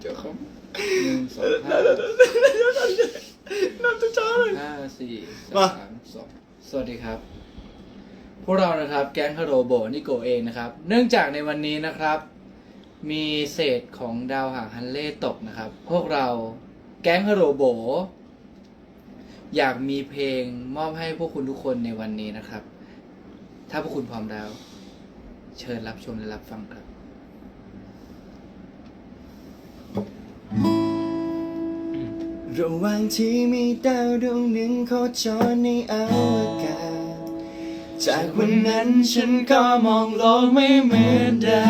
เจ้าของหนึ่งสองห้าน้ำจะจ้าเลยห้าสี่มาสามสองสวัสดีครับพวกเรานะครับแก๊งฮาโรโบนิโกเองนะครับ เนื่องจากในวันนี้นะครับ มีเศษของดาวหางฮันเล่ตกนะครับ พวกเราแก๊งฮาโรโบ อยากมีเพลงมอบให้พวกคุณทุกคนในวันนี้นะครับ ถ้าพวกคุณพร้อมแล้ว เชิญรับชมและรับฟังครับ ระหว่างที่มีดาวดวงหนึ่งโคจรในอวกาศ จากวันนั้นฉันก็มองโลกไม่เหมือนเดิ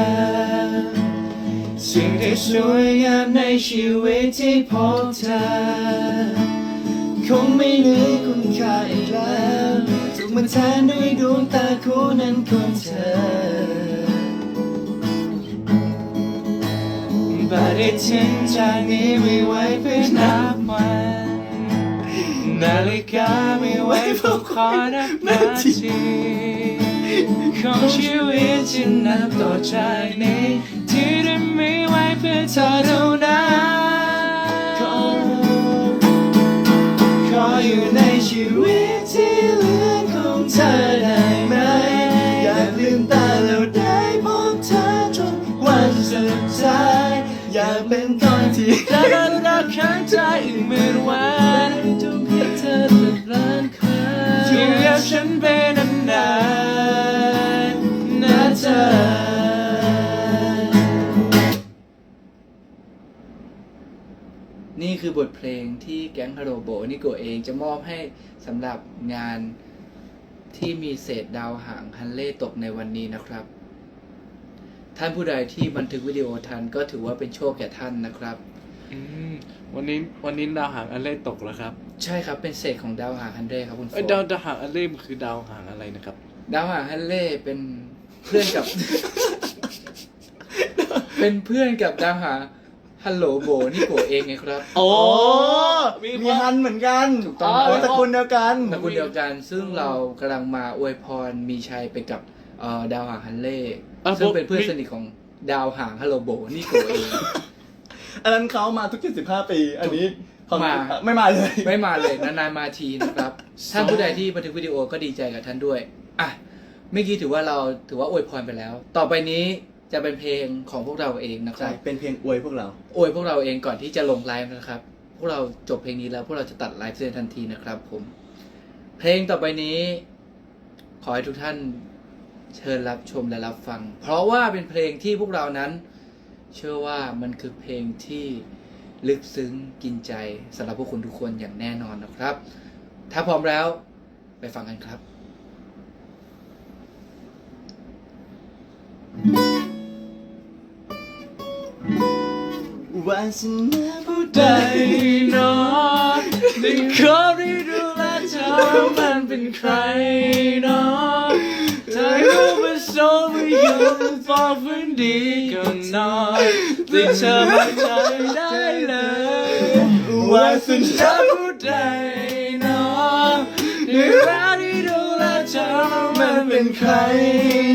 มสิ่งที่สวยงามในชีวิตที่พบเธอ คงไม่เหลือคุณค่าอีกแล้ว ถูกมันแทนด้วยดวงตาคู่นั้นของเธอ ปฏิทินจากนี้ไม่ไว้เพื่อนับวันนาฬิกาไม่ไว้พื่อคอนับนาทีของชีวิตจะนับต่อจากนี้ที่ได้มีไว้เพื่อเธอเท่านั้น ข้างใจอีกหมื่นวันทุกให้เธอสักล้านครั้งอยู่กับฉันเป็นนานๆนะเธอนี่คือบทเพลงที่แก๊งฮาโรโบนิโกเองจะมอบให้สำหรับงานที่มีเศษดาวหางฮันเล่ตกในวันนี้นะครับ ท่านผู้ใดที่บันทึกวิดีโอทันก็ถือว่าเป็นโชคแก่ท่านนะครับ อืมวันนี้วันนี้ดาวหางอันเล่ตกแล้วครับใช่ครับเป็นเศษของดาวหางฮันเล่ครับคุณโฟเอ้ยดาวดาวหางอันเล่มันคือดาวหางอะไรนะครับ ดาวหางฮันเล่เป็นเพื่อนกับ เป็นเพื่อนกับดาวหางฮัลโหลโบนิโกเองไงครับ โอ้มีมีความฮันเหมือนกันถูกต้องโตระกูลเดียวกัน ตระกูลเดียวกันซึ่งเรากำลังมาอวยพรมีชัยไปกับเอ่อดาวหางฮันเล่อะซึ่งผม เป็นเพื่อนมีสนิทของดาวหางฮัลโหลโบนี่โกเอง อันนั้นเขามาทุก 75 ปี อันนี้เขมา ไม่มาเลย ไม่มาเลยนานๆมาทีนะครับ ท่านผู้ใดที่บันทึกวิดีโอก็ดีใจกับท่านด้วย อะเมื่อกี้ถือว่าเราถือว่าอวยพรไปแล้ว ต่อไปนี้จะเป็นเพลงของพวกเราเองนะคใช่ รับ เป็นเพลงอวยพวกเรา อวยพวกเราเองก่อนที่จะลงไลฟ์นะครับ พวกเราจบเพลงนี้แล้ว พวกเราจะตัดไลฟ์เซนทันทีนะครับผม เพลงต่อไปนี้ ขอให้ทุกท่านเชิญรับชมและรับฟัง เพราะว่าเป็นเพลงที่พวกเรานั้น เชื่อว่ามันคือเพลงที่ลึกซึ้งกินใจสำหรับพวกคุณทุกคนอย่างแน่นอนนะครับ ถ้าพร้อมแล้วไปฟังกันครับวาสนาผู้ใดนอะได้ขอได้ดูแลเธอมันเป็นใครนอะเธอรู้ว่าโซไม่ อยู่บอกฝันดีกันนอนที่เธอไม่ใจได้เลยวาสนาถ้าผู้ใดเนอะได้รักได้ดูแลเธอมันเป็นใคร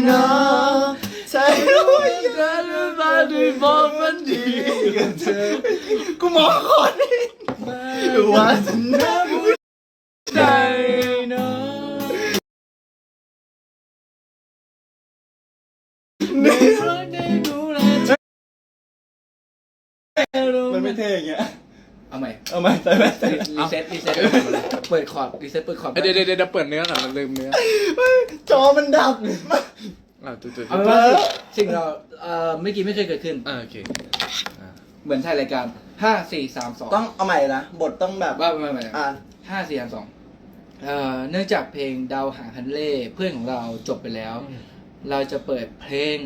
เนาะใช่รู้เธอรู้ว่าได้บอกฝันดีกันเธอกูมองก่อนวาสน เอาใหม่เอาไหมใส่ไหมใส่รีเซ็ตรีเซ็ตเปิดคอร์ดรีเซ็ตเปิดคอร์ดเดี๋ยวเดี๋ยวเดี๋ยวเปิดเนื้อก่อนเราลืมเนื้อจอมันดับอ่าตุ๊ดตุ๊ดเอาเป็นว่าสิ่งเราเอ่อเมื่อกี้ไม่เคยเกิดขึ้น อ่าโอเคเหมือนถ่ายรายการห้าสี่สามสองต้องเอาใหม่นะบทต้องแบบว่าไม่ไม่อ่าห้าสี่สามสองเอ่อเนื่องจากเพลงดาวหางฮันเล่เพื่อนของเราจบไปแล้ว เราจะเปิดเพลง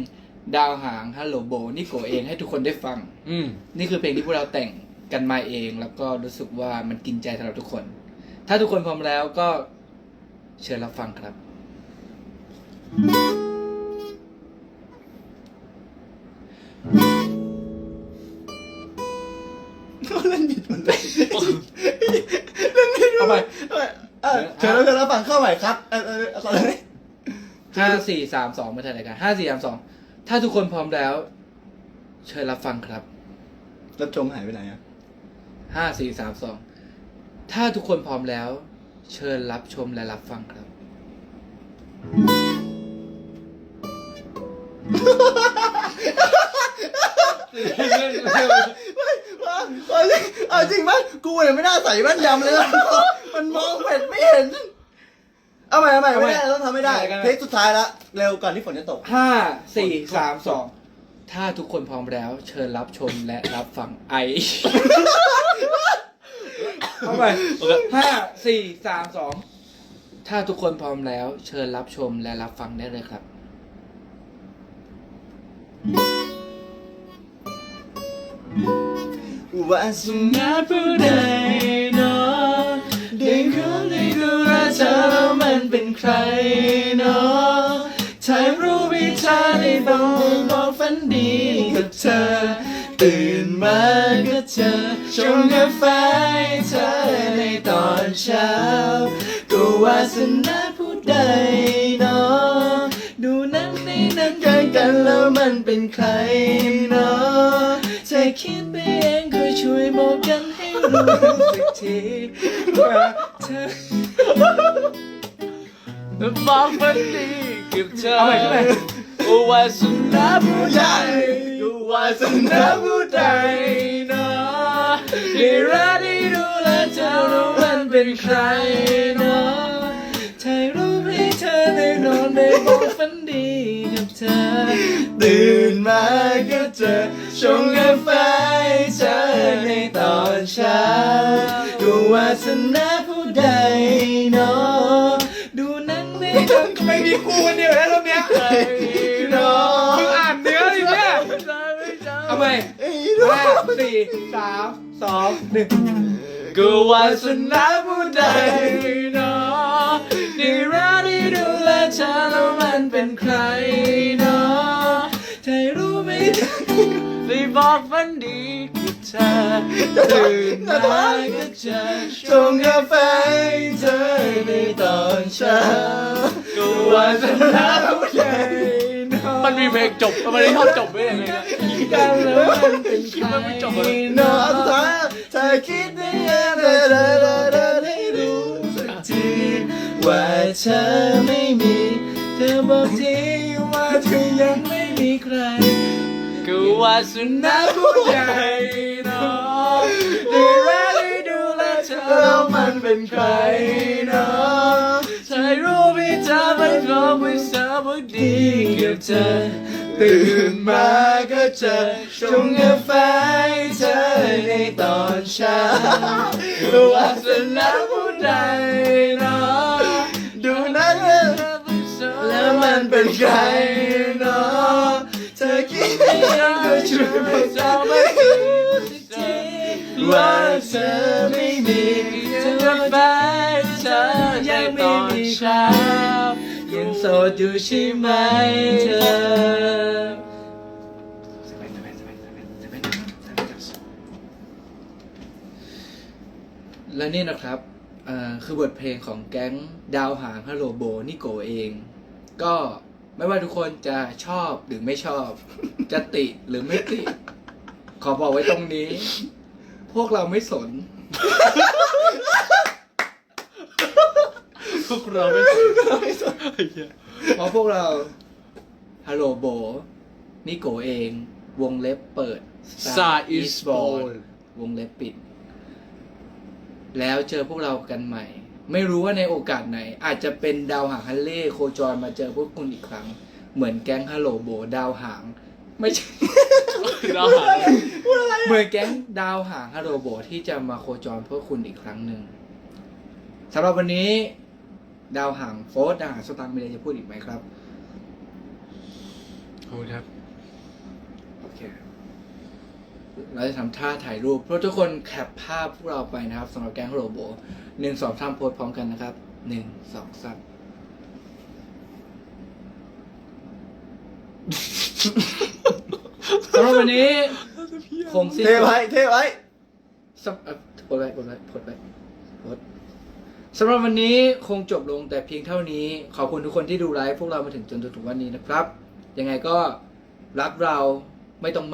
ดาวหางฮัลโหลโบนี่โกเองให้ทุกคนได้ฟัง อืมนี่คือเพลงที่พวกเราแต่ง กันมาเอง แล้วก็รู้สึกว่ามันกินใจสำหรับทุกคน ถ้าทุกคนพร้อมแล้วก็เชิญรับฟังครับ เล่นผิดหมดเลยเอาไปเอาไปเออเชิญแล้วเชิญแล้วฟังเข้าใหม่ครับเออเออเอาก่อนเลยห้าสี่สามสองมาถ่ายรายการห้าสี่สามสองถ้าทุกคนพร้อมแล้ว เชิญรับฟังครับ รับชมหายไปไหนอะ ห้าสี่สามสองถ้าทุกคนพร้อมแล้ว เชิญรับชมและรับฟังครับ เอาจริงเอาจริงมั้ยกูเนี่ยไม่น่าใส่แว่นยำเลยนะมันมองเผ็ดไม่เห็น เอาใหม่เอาใหม่ไม่ได้ต้องทำไม่ได้เอาใหม่เทคสุดท้ายละ เร็วก่อนที่ฝนจะตก ห้าสี่สามสอง ถ้าทุกคนพร้อมแล้ว เชิญรับชมและรับฟังไอ เข้าไปห้าสี่สามสองถ้าทุกคนพร้อมแล้ว เชิญรับชมและรับฟังได้เลยครับวาสนาผู้ใดเนาะได้รู้ได้ดูแลเธอแล้วมันเป็นใครเนาะ ถ่ายรูปให้เธอได้บอกบอกฝันดีกับเธอ ตื่นมาก็เจอชงกาแฟเธอในตอนเช้า ก็วาสนาผู้ใดเนาะดูนังในนังกันกันแล้วมันเป็นใครเนาะเธอคิดไปเองก็ช่วยบอกกันให้รู้สักทีว่าเธอบอกมันดี กับเธอเอาใหม่เอาใหม่โอ้วาสนาผู้ผู้ใดใดก็วาสนาผู้ใดเนาะได้รักได้ดูแลเธอแล้วมันเป็นใครเนาะถ่ายรูปให้เธอได้นอนได้บอกฝันดีกับเธอ ตื่นมาก็เจอชงกาแฟให้เธอในตอนเช้าก็วาสนา ไม่มีครูคนเดียวแล้วรอบเนี้ยใครเนาะมึงอ่านเนื้ออยู่เนี่ยเอาใหม่ไอ้ห้าสี่สามสองหนึ่งก็วาสนาผู้ใดเนาะได้รักได้ดูแลเธอแล้วมันเป็นใครเนาะเธอรู้ไหมได้บอกมันดี ธอตื่นมาก็จะชงกาแฟเธอในตอนเช้าก็ว่าจะรักใจมันมีเพลงจบมันไม่ได้ชอบจบไม่ได้เลยนะกันแล้วมันเป็นใครมันไม่จบเลยนาะสุดท้ายเธอคิดได้ยังไงได้ได้ได้ด้รู้สักทีว่าเธอไม่มีเธอบอกทีว่าเธอยังไม่มีใครก็ว่าสนานะผู้ใหญ่เนาะได้รักได้ดูแลเธอแล้วมัน เป็นใครเนาะเธอรู้ไหมเธอเป็นเพราะไม่สาบดีกับเธอ ตื่นมาก็เจอชงกาแฟเธอในตอนเช้าวาสนาผู้ใดเนาะดูนั้นแล้วมันเป็นใครเนาะเธอคิดยังก็ช่วยบอกเราไม่สั กทีว่าเธอไม่มีเธอไปเธอยังไม่มีใครยังโสดอยู่ใช่ไหมเธอ และนี่นะครับอ่อคือบทเพลงของแก๊งดาวหางฮัลโหลโบนิโกเอง ก็ไม่ว่าทุกคนจะชอบหรือไม่ชอบ จะติหรือไม่ติ ขอบอกไว้ตรงนี้ พวกเราไม่สน พวกเราไม่เพราะพวกเรา ฮัลโหลโบนิโกเอง วงเล็บเปิด Star is born วงเล็บปิด แล้วเจอพวกเรากันใหม่ ไม่รู้ว่าในโอกาสไหน อาจจะเป็นดาวหางฮันเล่โคจรมาเจอพวกคุณอีกครั้ง เหมือนแก๊งฮัลโหลโบ ดาวหาง ไม่ใช่เราหาเหมือนแก๊งดาวหางฮัลโหลโบที่จะมาโคจรพวกคุณอีกครั้งหนึ่งสำหรับวันนี้ ดาวหางโฟร์ดาวหางสตางค์มีอะไรจะพูดอีกไหมครับขอบคุณครับ โอเคเราจะทำท่าถ่ายรูปเพราะทุกคนแคปภาพพวกเราไปนะครับสำหรับแก๊งโรโบหนึ่งสองสามโพสพร้อมกันนะครับหนึ่งสองสามสำหรับวันนี้คงสิ้นเทไว้เทไว้ สำเอ่อโพสไว้โพสไว้โพสไว้โพส สำหรับวันนี้คงจบลงแต่เพียงเท่านี้ ขอบคุณทุกคนที่ดูไลฟ์พวกเรามาถึงจนถึงวันนี้นะครับ ยังไงก็รักเราไม่ต้องมา